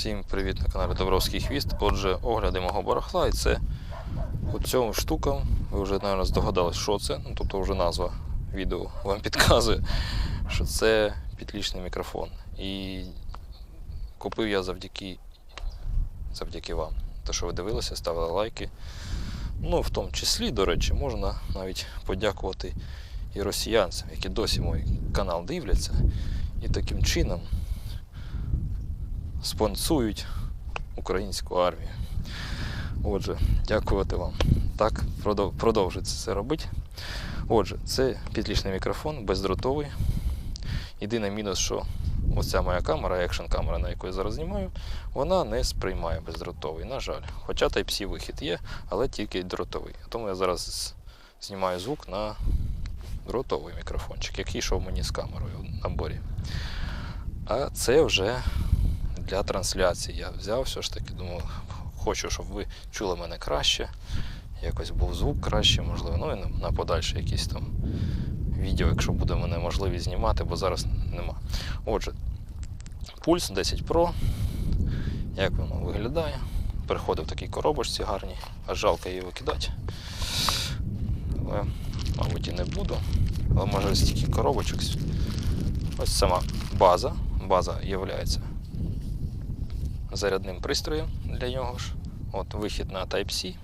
Всім привіт на каналі Добровський Хвіст. Отже, огляди мого барахла і це цьому штукам. Ви вже, мабуть, здогадались, що це. Ну, тобто вже назва відео вам підказує, що це підлічний мікрофон. І купив я завдяки, завдяки вам. Те, що ви дивилися, ставили лайки. Ну, в тому числі, до речі, можна навіть подякувати і росіянцям, які досі мій канал дивляться. І таким чином спонсують українську армію. Отже, дякувати вам. Так, продов- продовжуйте це робити. Отже, це підлічний мікрофон, бездротовий. Єдиний мінус, що оця моя камера, екшн камера, на яку я зараз знімаю, вона не сприймає бездротовий, на жаль. Хоча Type-C вихід є, але тільки дротовий. Тому я зараз знімаю звук на дротовий мікрофончик, який йшов мені з камерою в наборі. А це вже для трансляції. Я взяв все ж таки, думав, хочу, щоб ви чули мене краще, якось був звук краще, можливо. Ну і на, подальше якісь там відео, якщо буде мене можливість знімати, бо зараз нема. Отже, пульс 10 Pro. Як воно виглядає? Приходив в такій коробочці гарній, аж жалко її викидати. Але, мабуть, і не буду. Але може стільки коробочок. Ось сама база. База є зарядним пристроєм для нього ж. От вихід на Type-C.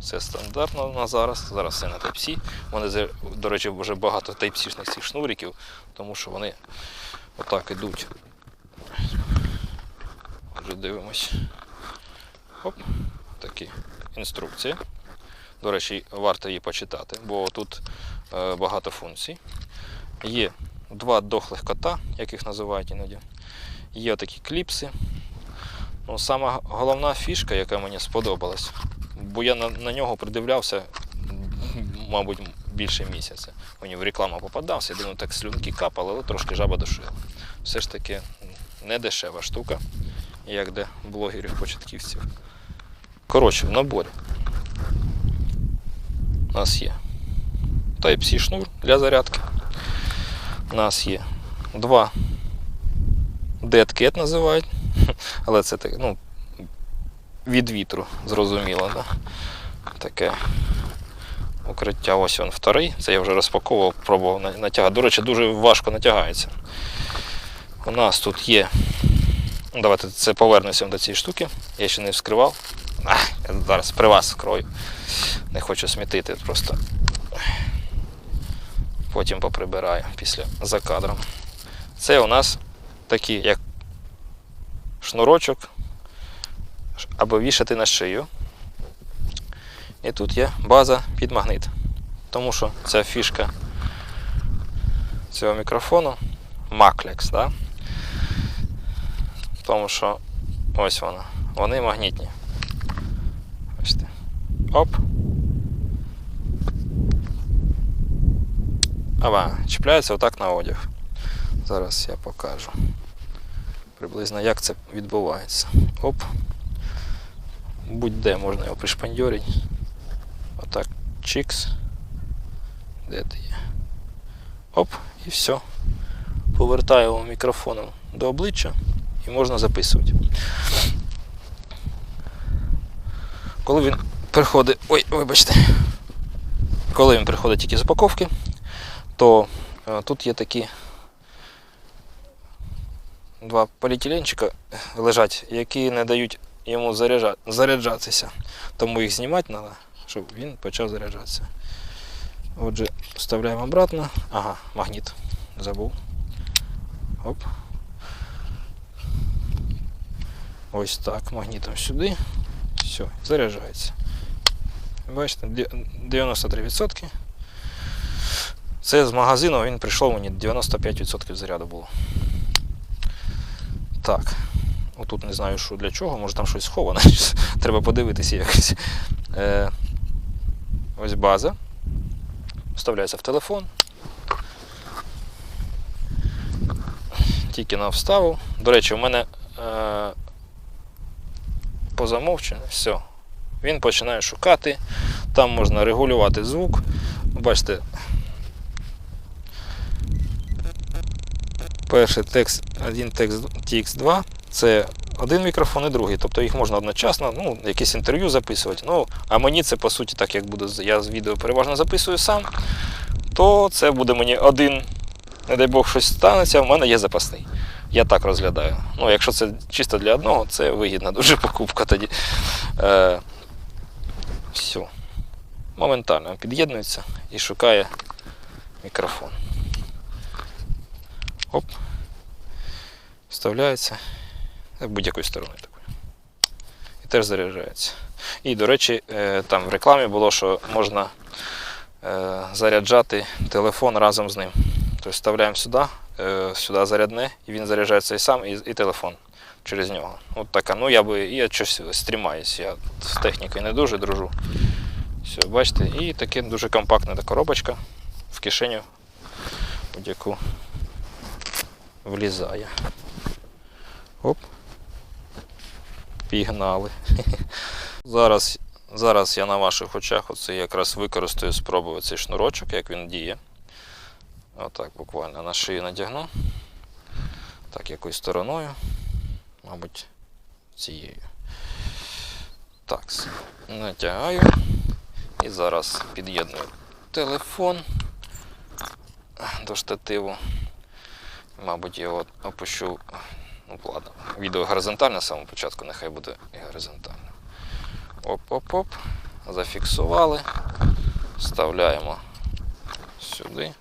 Все стандартно на зараз. Зараз все на Type-C. Вони, до речі, вже багато Type-C-шних цих шнуриків, тому що вони отак ідуть. Вже дивимось. Оп, такі інструкції. До речі, варто її почитати, бо тут е, багато функцій. Є два дохлих кота, як їх називають іноді. Є такі кліпси. Ну, сама головна фішка, яка мені сподобалась, бо я на, на нього придивлявся, мабуть, більше місяця. Мені в рекламу попадався, я думаю, так слюнки капали, але трошки жаба душила. Все ж таки не дешева штука, як для блогерів-початківців. Коротше, в наборі у нас є Type-C шнур для зарядки. У нас є два Cat називають. Але це так, ну, від вітру, зрозуміло, да? таке укриття. Ось він вторий. Це я вже розпаковував, пробував натягати. До речі, дуже важко натягається. У нас тут є. Ну, Давайте це повернуся до цієї штуки. Я ще не вскривав. А, я зараз при вас скрою. Не хочу смітити, просто потім поприбираю після за кадром. Це у нас такі, як шнурочок, аби вішати на шию. І тут є база під магнит. Тому що ця фішка цього мікрофону Maclex, да? Тому що ось вона. Вони магнітні. Бачите. Оп. Ава, чіпляється отак на одяг. Зараз я покажу приблизно як це відбувається. Оп. Будь-де можна його пришпандьорити. Отак. Чікс. Де ти є? Оп, і все. Повертаю його мікрофоном до обличчя і можна записувати. Коли він приходить. Ой, вибачте. Коли він приходить тільки з упаковки, то е, тут є такі два поліетиленчика лежать, які не дають йому заряджатися. Тому їх знімати треба, щоб він почав заряджатися. Отже, вставляємо обратно. Ага, магніт. Забув. Оп. Ось так, магнітом сюди. Все, заряджається. Бачите, 93%. Це з магазину він прийшов мені 95% заряду було. Так. Отут не знаю, що для чого, може там щось сховане. Треба подивитися якось. Е, ось база. Вставляється в телефон. Тільки на вставив. До речі, у мене е, по замовченню все. Він починає шукати. Там можна регулювати звук. Бачите. Перший текст, один текст TX2 це один мікрофон і другий. Тобто їх можна одночасно, ну, якесь інтерв'ю записувати. Ну, а мені це по суті, так як буду, з- я з відео переважно записую сам, то це буде мені один, не дай Бог, щось станеться, в мене є запасний. Я так розглядаю. Ну, якщо це чисто для одного, це вигідна дуже покупка тоді. Е, все. Моментально під'єднується і шукає мікрофон. Оп. Вставляється будь-якою стороною такою. І теж заряджається. І, до речі, е, там в рекламі було, що можна е, заряджати телефон разом з ним. Тобто вставляємо сюди, е, сюди зарядне, і він заряджається і сам, і, і телефон через нього. От така. Ну, я би я щось стрімаюсь, я з технікою не дуже дружу. Все, бачите, і таке дуже компактна коробочка в кишеню будь-яку влізає. Оп. Пігнали. Зараз, зараз я на ваших очах оце якраз використаю, спробую цей шнурочок, як він діє. Отак буквально на шию надягну. Так, якою стороною. Мабуть, цією. Так, натягаю. І зараз під'єдную телефон до штативу. Мабуть, його опущу. Ну, ладно, відео горизонтально з самого початку, нехай буде і горизонтально. Оп-оп-оп. Зафіксували. Вставляємо сюди.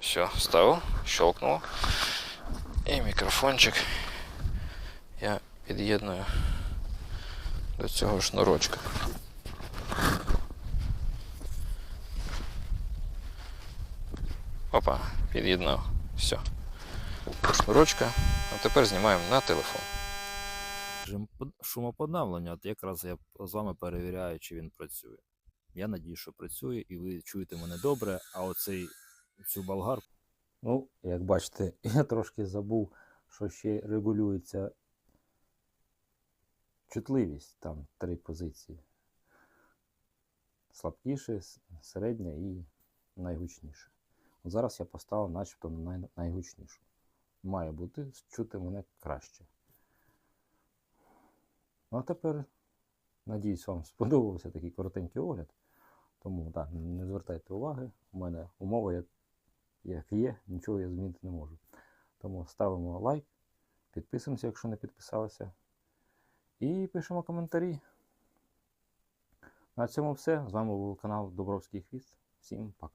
Все, вставив, щелкнуло. І мікрофончик я під'єдную до цього шнурочка. Опа, під'єднав. Все. Шнурочка. А тепер знімаємо на телефон. Режим шумоподавлення, от якраз я з вами перевіряю, чи він працює. Я надію, що працює, і ви чуєте мене добре, а оцей цю болгарку. Ну, як бачите, я трошки забув, що ще регулюється чутливість. Там три позиції. Слабкіше, середня і найгучніше. Зараз я поставив начебто на най- найгучнішу. Має бути чути мене краще. Ну а тепер, надіюсь, вам сподобався такий коротенький огляд. Тому так, не звертайте уваги. У мене умова як є, нічого я змінити не можу. Тому ставимо лайк, підписуємося, якщо не підписалися. І пишемо коментарі. На цьому все. З вами був канал Добровський Хвіст. Всім пока.